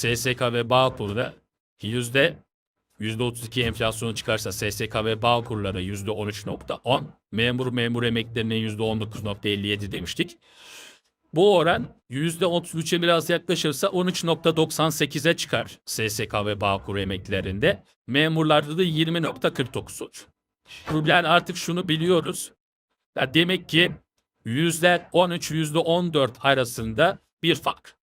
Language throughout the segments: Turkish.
SSK ve Bağkur'da yüzde 32 enflasyonu çıkarsa SSK ve Bağkur'lara %13.10, memur memur emeklerine %19.57 demiştik. Bu oran %33'e biraz yaklaşırsa 13.98'e çıkar SSK ve Bağkur emeklilerinde. Memurlarda da 20.49 olur. Yani artık şunu biliyoruz. Ya demek ki %13, %14 arasında bir fark.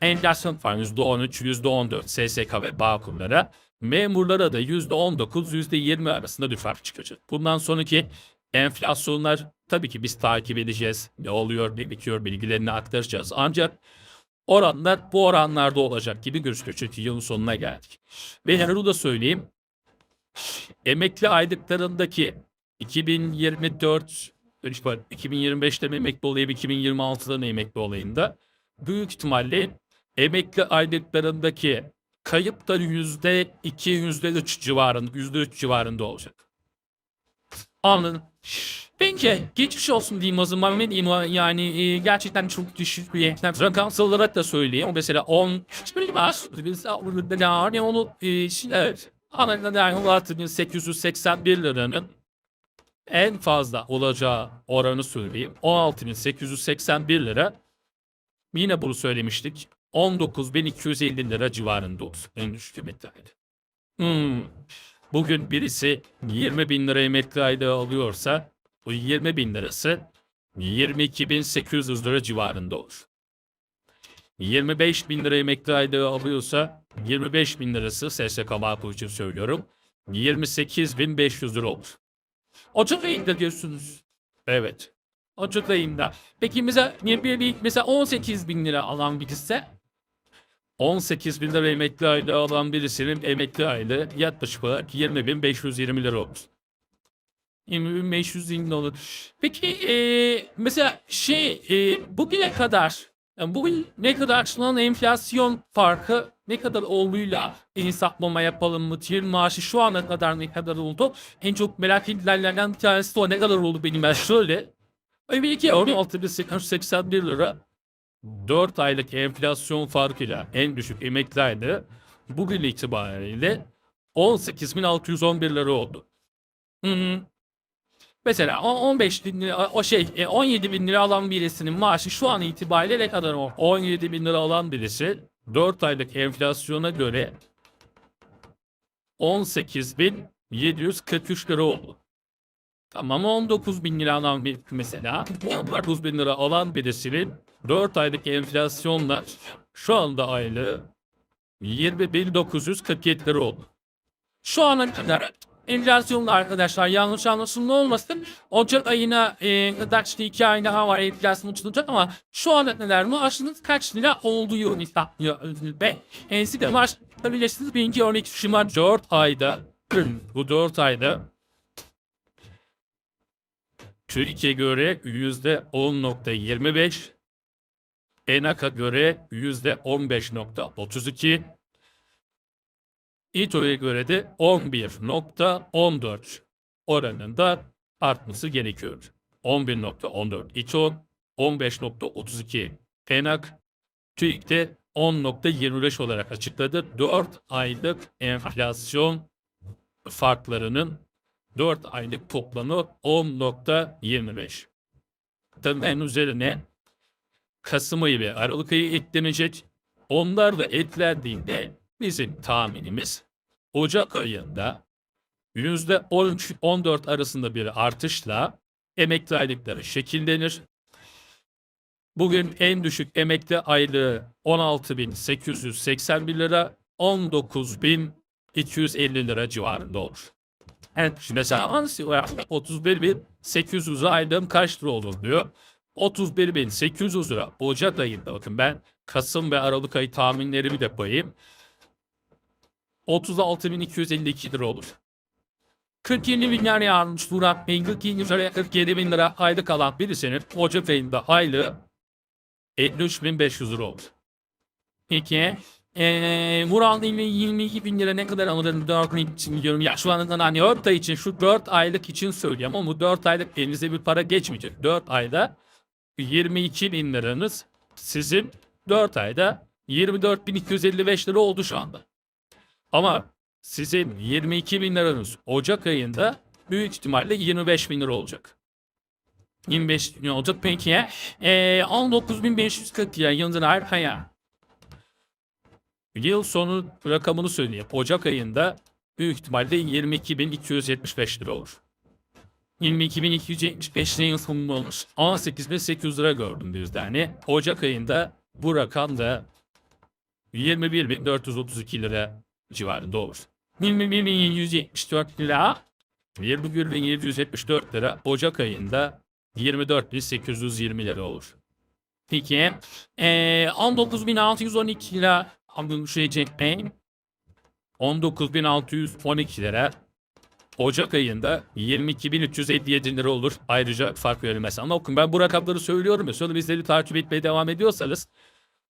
Enflasyon farkı %13, %14 SSK ve Bağkur'lara. Memurlara da %19, %20 arasında bir fark çıkacak. Bundan sonraki enflasyonlar tabii ki biz takip edeceğiz. Ne oluyor, ne bitiyor bilgilerini aktaracağız. Ancak oranlar bu oranlarda olacak gibi gözüküyor. Çünkü yılın sonuna geldik. Ve şunu da söyleyeyim. Emekli aylıklarındaki 2024 işte 2025'te mi emekli olayım, 2026'da mı emekli olayında büyük ihtimalle emekli aylıklarındaki kayıp da yüzde iki, yüzde üç civarında, yüzde üç civarında olacak. Anladın? Bence geçmiş olsun diyeyim o zaman ne diyeyim yani e, gerçekten çok düşük bir yetenek. Rakamsal olarak da söyleyeyim. Mesela 10 bilmez. Biz yani onu e, şimdi evet. Anladın yani 16.881 liranın en fazla olacağı oranı söyleyeyim. 16.881 lira. Yine bunu söylemiştik. 19.250 lira civarında olsun. En emekli aylığı. Hmm. Bugün birisi 20 bin lira emekli aylığı alıyorsa bu 20 bin lirası 22.800 lira civarında olur. 25 bin lira emekli aylığı alıyorsa 25 bin lirası SSK Bağkur için söylüyorum. 28.500 lira olur. Ocak ayında diyorsunuz. Evet. Ocak ayında. Peki mesela, bir, bir, mesela 18 bin lira alan birisi 18 bin lira emekli aylığı alan birisinin emekli aylığı yaklaşık olarak 20.520 lira olur. 20.520 olur. Peki eee, mesela şey eee, bugüne kadar yani bugün ne kadar açılan enflasyon farkı ne kadar olduğuyla hesaplama yapalım mı? Tier maaşı şu ana kadar ne kadar oldu? En çok merak edilenlerden bir tanesi de o ne kadar oldu benim ben şöyle. Tabii ki 16.881 lira 4 aylık enflasyon farkıyla en düşük emekli aylığı bugün itibariyle 18.611 lira oldu. Hı hı. Mesela o 15 bin lira, o şey e, 17 bin lira alan birisinin maaşı şu an itibariyle ne kadar o? 17 bin lira alan birisi 4 aylık enflasyona göre 18.743 lira oldu. Tamam 19 bin lira alan bir mesela 19 bin lira alan birisinin 4 aylık enflasyonla şu anda aylığı 20.947 lira oldu. Şu ana kadar enflasyonla arkadaşlar yanlış anlaşılma olmasın. Ocak ayına e, kadar işte 2 ay daha var enflasyon açılacak ama şu ana kadar maaşınız kaç lira olduğu hesaplıyor Özgür Bey. E, siz de maaş alabilirsiniz. Birinci örnek şıma 4 ayda bu 4 ayda Türkiye göre yüzde 10.25, ENAK'a göre yüzde 15.32, İTO'ya göre de 11.14 oranında artması gerekiyor. 11.14 İTO, 15.32 ENAK, TÜİK'te 10.25 olarak açıkladı. 4 aylık enflasyon farklarının 4 aylık toplamı 10.25. Tabii üzerine Kasım ayı ve Aralık ayı eklenecek. Onlar da eklendiğinde bizim tahminimiz Ocak ayında %13-14 arasında bir artışla emekli aylıkları şekillenir. Bugün en düşük emekli aylığı 16.881 lira, 19.250 lira civarında olur. Evet mesela ansi olarak 31.800 aylığım kaç lira olur diyor. 31.800 lira Ocak ayında bakın ben Kasım ve Aralık ayı tahminlerimi de koyayım. 36.252 lira olur. 47 bin lira almış Murat Bey. 47 liraya 47 bin lira aylık alan birisinin Ocak ayında aylığı 53.500 lira olur. Peki Eee Murat Bey'in 22 bin lira ne kadar alırım 4 ay için diyorum. Ya şu anda hani 4 ay için şu 4 aylık için söylüyorum ama bu 4 aylık elinize bir para geçmeyecek. 4 ayda 22 bin liranız sizin 4 ayda 24.255 lira oldu şu anda. Ama sizin 22 bin liranız Ocak ayında büyük ihtimalle 25 bin lira olacak. 25 bin olacak peki ya. Ee, 19.540 lira yılın arkaya. Yıl sonu rakamını söyleyeyim. Ocak ayında büyük ihtimalle 22.275 lira olur. 22.275 lira yıl olmuş. 18.800 lira gördüm bir tane. Ocak ayında bu rakam da 21.432 lira civarında olur. 21.174 lira 21.774 lira Ocak ayında 24.820 lira olur. Peki ee, 19.612 lira Şey Bey 19.612 lira Ocak ayında 22.357 lira olur. Ayrıca fark verilmez. Ama okun ben bu rakamları söylüyorum ya. Sonra bizleri takip etmeye devam ediyorsanız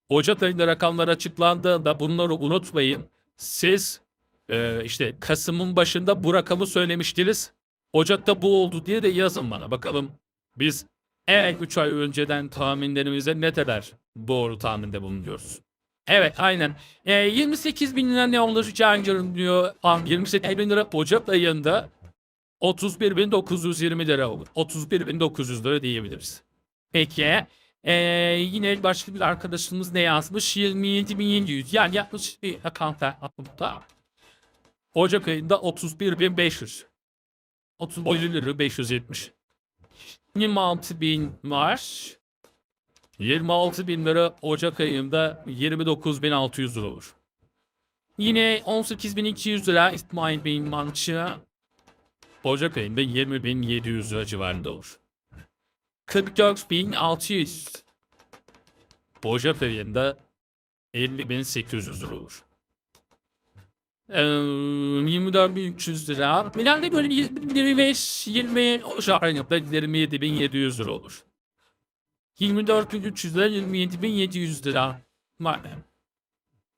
Ocak ayında rakamlar açıklandığında bunları unutmayın. Siz e, işte Kasım'ın başında bu rakamı söylemiştiniz. Ocak'ta bu oldu diye de yazın bana. Bakalım biz evet 3 ay önceden tahminlerimize ne kadar doğru tahminde bulunuyoruz. Evet aynen. E, 28 bin lira ne olur Cihangir'in diyor. Tamam 28 bin lira Ocak ayında 31.920 lira olur. 31.900 lira diyebiliriz. Peki. Ee, yine başka bir arkadaşımız ne yazmış? 27.700. Yani yaklaşık bir akanta aklımda. Ocak ayında 31.500. 31 lira 570. 26 bin var. 26 bin lira Ocak ayında 29.600 lira olur. Yine 18.200 lira İsmail Bey'in mançı Ocak ayında 20.700 lira civarında olur. 44.600 Ocak ayında 50.800 lira olur. Ee, 24.300 lira. Milanda böyle 25, 20 o şarkıda 27.700 lira olur. 24.300 lira 27.700 lira. Madem.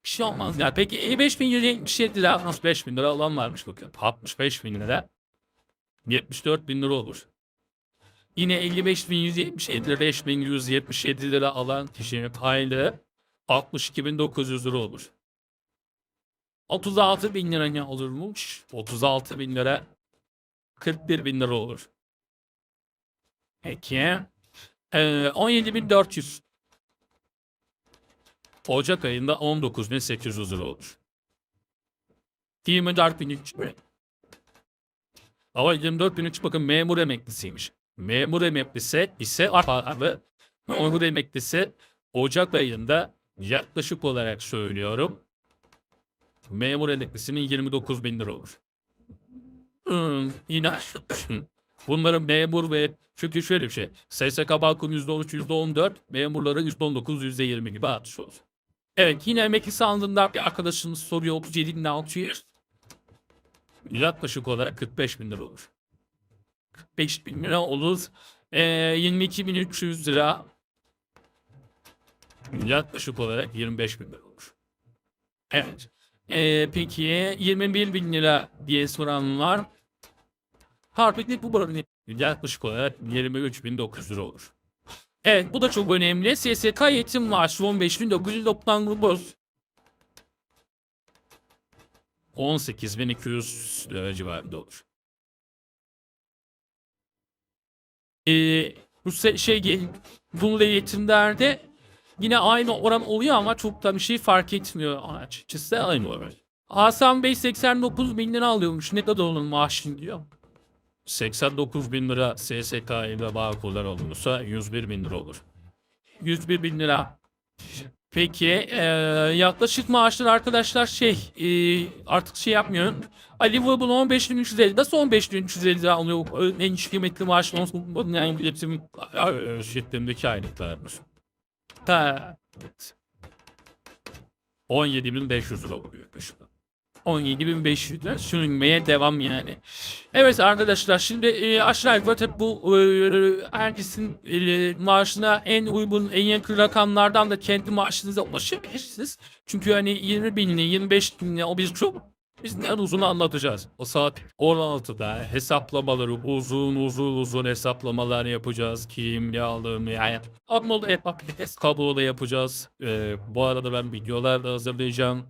Bir şey olmaz ya. Peki e, 5.177 lira 65 bin lira alan varmış bakın. 65 bin lira. 74 bin lira olur. Yine 55.177 lira 5.177 lira alan kişinin paylı 62.900 lira olur. 36 bin lira ne olurmuş? 36 bin lira 41 bin lira olur. Peki. Ee, 17.400. Ocak ayında 19.800 lira olur. 24.300. Ama 24.300 bakın memur emeklisiymiş. Memur emeklisi ise abi memur emeklisi Ocak ayında yaklaşık olarak söylüyorum. Memur emeklisinin 29 bin lira olur. Hmm, yine bunların memur ve çünkü şöyle bir şey. SSK Balkon %13, %14, memurların %19, %20 gibi artış olur. Evet yine emekli sandığında bir arkadaşımız soruyor 37 bin 600. Yaklaşık olarak 45 bin lira olur. 45 bin lira olur. Ee, 22.300 lira. Yaklaşık olarak 25 bin lira olur. Evet. Ee, peki 21 bin lira diye soran var. Harpiklik bu barın yaklaşık olarak 23.900 lira olur. Evet bu da çok önemli. SSK eğitim maaşı 15.999 18.200 lira civarında olur. Ee, bu şey bununla eğitimlerde yine aynı oran oluyor ama çok da bir şey fark etmiyor açıkçası aynı oran. Hasan Bey 89 bin lira alıyormuş. Ne kadar onun maaşın diyor. 89 bin lira SSK ile bağkurlar olursa 101 bin lira olur. 101 bin lira. Peki e, yaklaşık maaşlar arkadaşlar şey e, artık şey yapmıyorum. Ali Vurgun 15.350 nasıl 15.350 lira alıyor? En düşük kıymetli maaş onun yani biletim şirketlerindeki aylıklardır. Ta, evet. 17.500 lira oluyor. 17.500'e sürünmeye devam yani. Evet arkadaşlar şimdi e, aşağı yukarı bu e, herkesin e, maaşına en uygun en yakın rakamlardan da kendi maaşınıza ulaşabilirsiniz. Çünkü hani 20 binli 25 binli o biz çok biz ne uzun anlatacağız. O saat 16'da hesaplamaları uzun uzun uzun hesaplamalar yapacağız. Kim ne aldım yani. Abnolu hesap kabloda yapacağız. Ee, bu arada ben videolar da hazırlayacağım.